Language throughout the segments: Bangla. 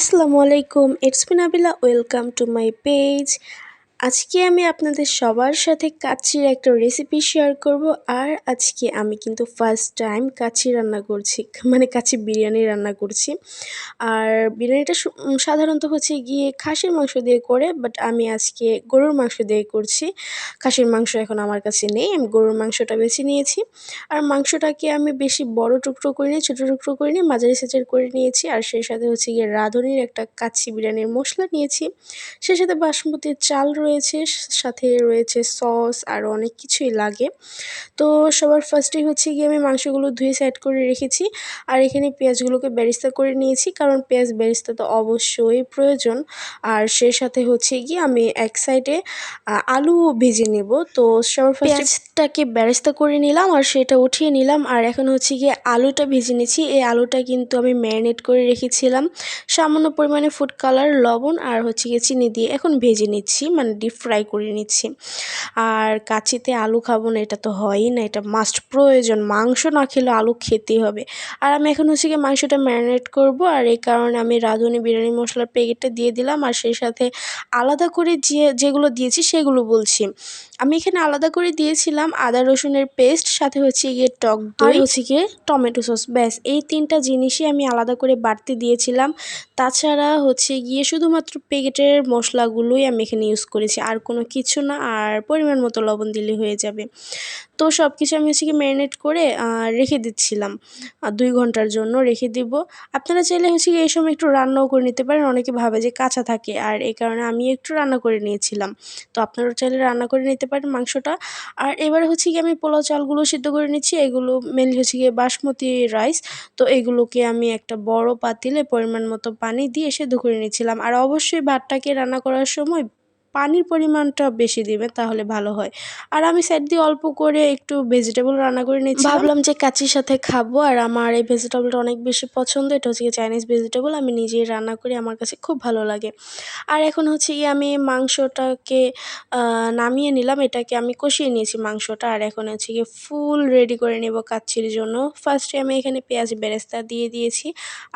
আসসালামু আলাইকুম it's me Abila welcome to my page. আজকে আমি আপনাদের সবার সাথে কাচ্চির একটা রেসিপি শেয়ার করব আর আজকে আমি কিন্তু ফার্স্ট টাইম কাচ্চি রান্না করছি মানে কাচ্চি বিরিয়ানি রান্না করছি। আর বিরিয়ানিটা সাধারণত হচ্ছে গিয়ে খাসির মাংস দিয়ে করে বাট আমি আজকে গরুর মাংস দিয়ে করছি। খাসির মাংস এখন আমার কাছে নেই, আমি গরুর মাংসটা বেছে নিয়েছি। আর মাংসটাকে আমি বেশি বড় টুকরো করে নিয়ে ছোটো টুকরো করে নিয়ে মাঝারি সেচের করে নিয়েছি। আর সেই সাথে হচ্ছে গিয়ে রাঁধুনির একটা কাচ্চি বিরিয়ানির মশলা নিয়েছি। সেই সাথে বাসমতির চাল রয়েছে সাথে রয়েছে সস আর অনেক কিছুই লাগে। তো সবার ফার্স্টেই হচ্ছে গিয়ে আমি মাংসগুলো ধুয়ে সাইড করে রেখেছি। আর এখানে পেঁয়াজগুলোকে ব্যারিস্তা করে নিয়েছি, কারণ পেঁয়াজ ব্যারিস্তা তো অবশ্যই প্রয়োজন। আর সেই সাথে হচ্ছে গিয়ে আমি এক সাইডে আলু ভেজে নেব। তো সবার পেঁয়াজটাকে ব্যারিস্তা করে নিলাম আর সেটা উঠিয়ে নিলাম। আর এখন হচ্ছে গিয়ে আলুটা ভেজে নিচ্ছি। এই আলুটা কিন্তু আমি ম্যারিনেট করে রেখেছিলাম। সামান্য পরিমাণে ফুড কালার লবণ আর হচ্ছে গিয়ে চিনি দিয়ে এখন ভেজে নিচ্ছি। মানে ডিপ ফ্রাই করে নিচ্ছি। আর কাচিতে আলু খাব না এটা তো হয়ই না এটা মাস্ট প্রয়োজন। মাংস না খেলে আলু খেতেই হবে। আর আমি এখন হচ্ছে গিয়ে মাংসটা ম্যারিনেট করব আর এই কারণে আমি রাঁধুনি বিরিয়ানি মশলার প্যাকেটটা দিয়ে দিলাম আর সেই সাথে আলাদা করে যে যেগুলো দিয়েছি সেগুলো বলছি। আমি এখানে আলাদা করে দিয়েছিলাম আদা রসুনের পেস্ট সাথে হচ্ছে গিয়ে টক দই হচ্ছে গিয়ে টমেটো সস ব্যাস। এই তিনটা জিনিসই আমি আলাদা করে বাড়তে দিয়েছিলাম। তাছাড়া হচ্ছে গিয়ে শুধুমাত্র প্যাকেটের মশলাগুলোই আমি এখানে ইউজ করেছি। আর কোনো কিছু না, আর পরিমাণ মতো লবণ দিলে হয়ে যাবে। তো সব কিছু আমি হচ্ছে কি ম্যারিনেট করে রেখে দিচ্ছিলাম। দুই ঘণ্টার জন্য রেখে দিব। আপনারা চাইলে হচ্ছে কি এই সময় একটু রান্নাও করে নিতে পারেন। অনেকে ভাবে যে কাঁচা থাকে, আর এই কারণে আমি একটু রান্না করে নিয়েছিলাম। তো আপনারা চাইলে রান্না করে নিতে পারেন মাংসটা। আর এবার হচ্ছে কি আমি পোলাও চালগুলো সিদ্ধ করে নিচ্ছি। এগুলো মেনলি হচ্ছে গিয়ে বাসমতি রাইস তো এগুলোকে আমি একটা বড় পাতিলে পরিমাণ মতো পানি দিয়ে সেদ্ধ করে নিয়েছিলাম আর অবশ্যই ভাতটাকে রান্না করার সময় পানির পরিমাণটা বেশি দিবে, তাহলে ভালো হয়। আর আমি সাইড দিয়ে অল্প করে একটু ভেজিটেবল রান্না করে নিচ্ছি ভাবলাম যে কাচির সাথে খাব, আর আমার এই ভেজিটেবলটা অনেক বেশি পছন্দ। এটা হচ্ছে চাইনিজ ভেজিটেবল আমি নিজেই রান্না করি, আমার কাছে খুব ভালো লাগে। আর এখন হচ্ছে গিয়ে আমি মাংসটাকে নামিয়ে নিলাম, এটাকে আমি কষিয়ে নিয়েছি মাংসটা। আর এখন হচ্ছে গিয়ে ফুল রেডি করে নেব কাচ্চির জন্য। ফার্স্টে আমি এখানে পেঁয়াজ বেরেস্তা দিয়ে দিয়েছি,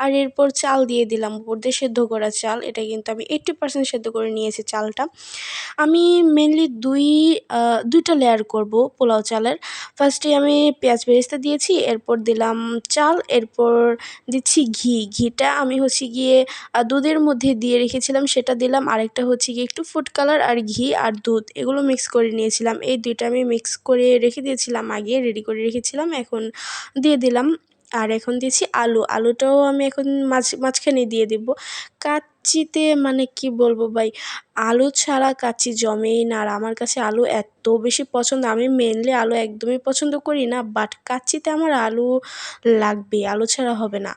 আর এরপর চাল দিয়ে দিলাম। উপর দিয়ে সেদ্ধ করা চাল, এটা কিন্তু আমি এইট্টি পার্সেন্ট সেদ্ধ করে নিয়েছি চালটা। আমি মেনলি দুই দুইটা লেয়ার করব পোলাও চালের। ফার্স্টে আমি পেঁয়াজ বেরেস্তা দিয়েছি, এরপর দিলাম চাল, এরপর দিচ্ছি ঘি। ঘিটা আমি হচ্ছে গিয়ে দুধের মধ্যে দিয়ে রেখেছিলাম, সেটা দিলাম। আরেকটা হচ্ছে গিয়ে একটু ফুড কালার আর ঘি আর দুধ, এগুলো মিক্স করে নিয়েছিলাম। এই দুইটা আমি মিক্স করে রেখে দিয়েছিলাম আগে রেডি করে রেখেছিলাম, এখন দিয়ে দিলাম। আর এখন দিয়েছি আলু। আলুটাও আমি এখন মাঝ মাঝখানে দিয়ে দিব। কাচ্চিতে মানে কি বলব ভাই? আলু ছাড়া কাচ্চি জমেই না। আর আমার কাছে আলু এত বেশি পছন্দ, আমি মেনলি আলু একদমই পছন্দ করি না বাট কাচ্চিতে আমার আলু লাগবে আলু ছাড়া হবে না।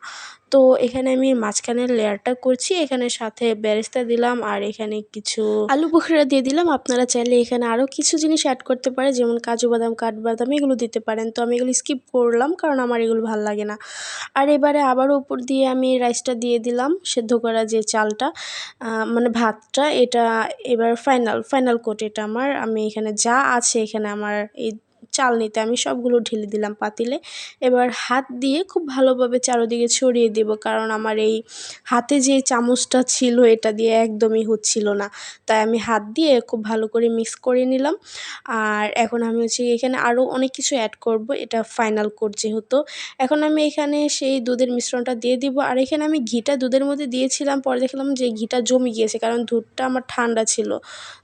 তো এখানে আমি মাঝখানের লেয়ারটা করছি, এখানে সাথে বেরেস্তা দিলাম আর এখানে কিছু আলু বুখরা দিয়ে দিলাম। আপনারা চাইলে এখানে আরও কিছু জিনিস অ্যাড করতে পারে যেমন কাজু বাদাম কাঠবাদাম এগুলো দিতে পারেন। তো আমি এগুলো স্কিপ করলাম কারণ আমার এগুলো ভালো লাগে না। আর এবারে আবারও উপর দিয়ে আমি রাইসটা দিয়ে দিলাম, সেদ্ধ করা যে চালটা মানে ভাতটা, এটা এবার ফাইনাল ফাইনাল কোট এটা আমার। আমি এখানে যা আছে এখানে আমার এই চাল নিতে আমি সবগুলো ঢেলে দিলাম পাতিলে। এবার হাত দিয়ে খুব ভালোভাবে চারোদিকে ছড়িয়ে দেব, কারণ আমার এই হাতে যে চামচটা ছিল এটা দিয়ে একদমই হচ্ছিল না। তাই আমি হাত দিয়ে খুব ভালো করে মিক্স করে নিলাম। আর এখন আমি হচ্ছে এখানে আরও অনেক কিছু অ্যাড করব, এটা ফাইনাল কোট যেহেতু। এখন আমি এখানে সেই দুধের মিশ্রণটা দিয়ে দিব, আর এখানে আমি ঘিটা দুধের মধ্যে দিয়েছিলাম, পরে দেখলাম যে ঘিটা জমে গিয়েছে, কারণ দুধটা আমার ঠান্ডা ছিল।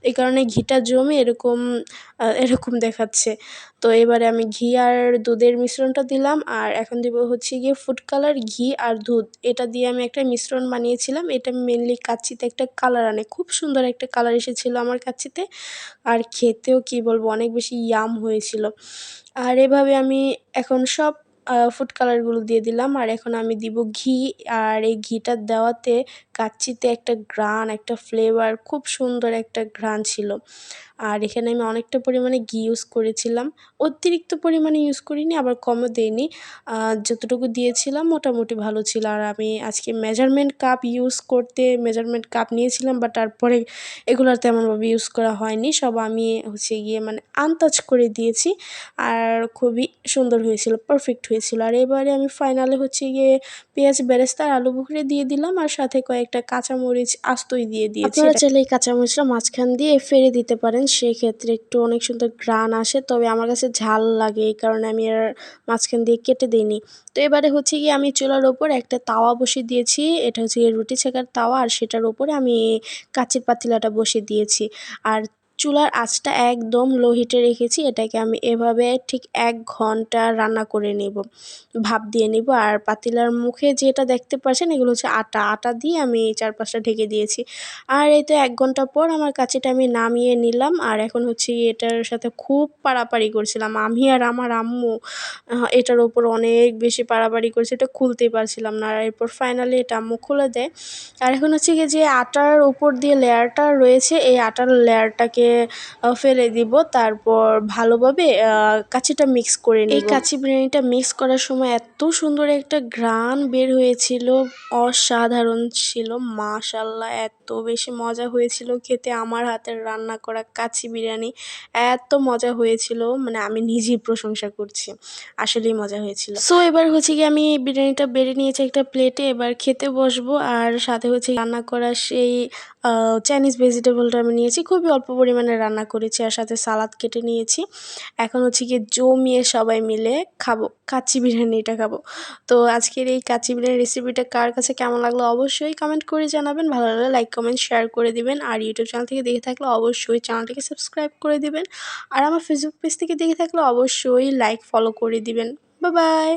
এই কারণে ঘিটা জমে এরকম এরকম দেখাচ্ছে। তো এবারে আমি ঘি আর দুধের মিশ্রণটা দিলাম, আর এখন দিব হচ্ছে গিয়ে ফুড কালার ঘি আর দুধ। এটা দিয়ে আমি একটা মিশ্রণ বানিয়েছিলাম, এটা মেনলি কাচ্চিতে একটা কালার আনে। খুব সুন্দর একটা কালার এসেছিল আমার কাচ্চিতে আর খেতেও কি বলব, অনেক বেশি ইয়াম হয়েছিল। আর এভাবে আমি এখন সব ফুড কালারগুলো দিয়ে দিলাম। আর এখন আমি দিব ঘি। আর এই ঘিটা দেওয়াতে কাচ্চিতে একটা গ্রান একটা ফ্লেভার খুব সুন্দর একটা ঘ্রাণ ছিল। আর এখানে আমি অনেকটা পরিমাণে ঘি ইউজ করেছিলাম। অতিরিক্ত পরিমাণে ইউজ করিনি, আবার কমও দিইনি। যতটুকু দিয়েছিলাম মোটামুটি ভালো ছিল। আর আমি আজকে মেজারমেন্ট কাপ ইউজ করতে মেজারমেন্ট কাপ নিয়েছিলাম বাট তারপরে এগুলো আর তেমনভাবে ইউজ করা হয়নি। সব আমি হচ্ছে গিয়ে মানে আনতাজ করে দিয়েছি। আর খুবই সুন্দর হয়েছিল পারফেক্ট হয়েছিল। আর এবারে আমি ফাইনালে হচ্ছে গিয়ে পেঁয়াজ বেরেস্তা আর আলু বুখরে দিয়ে দিলাম আর সাথে কয়েকটা কাঁচামরিচ আস্তই দিয়ে দিয়েছি। আপনারা চাইলে এই কাঁচামরিচটা মাঝখান দিয়ে ফেলে দিতে পারেন সেক্ষেত্রে একটু অনেক সুন্দর গ্রান আসে তবে আমার কাছে ঝাল লাগে এই কারণে আমি আর মাঝখান দিয়ে কেটে দিইনি। তো এবারে হচ্ছে গিয়ে আমি চুলার ওপর একটা তাওয়া বসিয়ে দিয়েছি এটা হচ্ছে গিয়ে রুটি ছেঁকার তাওয়া আর সেটার ওপরে আমি কাচির পাতিলাটা বসিয়ে দিয়েছি। আর চুলার আঁচটা একদম লো হিটে রেখেছি, এটাকে আমি এভাবে ঠিক এক ঘণ্টা রান্না করে নেব। ভাপ দিয়ে নিব আর পাতিলার মুখে যেটা দেখতে পাচ্ছেন, এগুলো হচ্ছে আটা। আটা দিয়ে আমি চারপাশটা ঢেকে দিয়েছি। আর এই তো এক ঘণ্টা পর আমার কাছেটা আমি নামিয়ে নিলাম আর এখন হচ্ছে এটার সাথে খুব পাড়াপাড়ি করছিলাম। আমি আর আমার আম্মু এটার ওপর অনেক বেশি পাড়াপাড়ি করেছে, এটা খুলতেই পারছিলাম না। আর এরপর ফাইনালি এটা আম্মু খুলে দেয়। আর এখন হচ্ছে যে আটার উপর দিয়ে লেয়ারটা রয়েছে, এই আটার লেয়ারটাকে ফেলে দিব। তারপর ভালোভাবে কাচিটা মিক্স করে নিই এই কাচি বিরিয়ানিটা মিক্স করার সময় এত সুন্দর একটা ঘ্রাণ বের হয়েছিল। অসাধারণ ছিল মাশাল্লাহ এত বেশি মজা হয়েছিল খেতে। আমার হাতের রান্না করা কাচি বিরিয়ানি এত মজা হয়েছিল মানে আমি নিজেই প্রশংসা করছি। আসলেই মজা হয়েছিল। সো এবার হচ্ছে কি আমি বিরিয়ানিটা বেড়ে নিয়েছি একটা প্লেটে এবার খেতে বসবো। আর সাথে হচ্ছে রান্না করা সেই চাইনিজ ভেজিটেবলটা আমি নিয়েছি। খুবই অল্প পরিমাণে রান্না করেছি আর সাথে সালাদ কেটে নিয়েছি। এখন হচ্ছে কি জমিয়ে সবাই মিলে খাব, কাচ্চি বিরিয়ানিটা খাব। তো আজকের এই কাচ্চি বিরিয়ানি রেসিপিটা কার কাছে কেমন লাগল অবশ্যই কমেন্ট করে জানাবেন। ভালো লাগলে লাইক কমেন্ট শেয়ার করে দিবেন। আর ইউটিউব চ্যানেল থেকে দেখে থাকলে অবশ্যই চ্যানেলটিকে সাবস্ক্রাইব করে দিবেন। আর আমার ফেসবুক পেজ থেকে দেখে থাকলে অবশ্যই লাইক ফলো করে দিবেন। Bye bye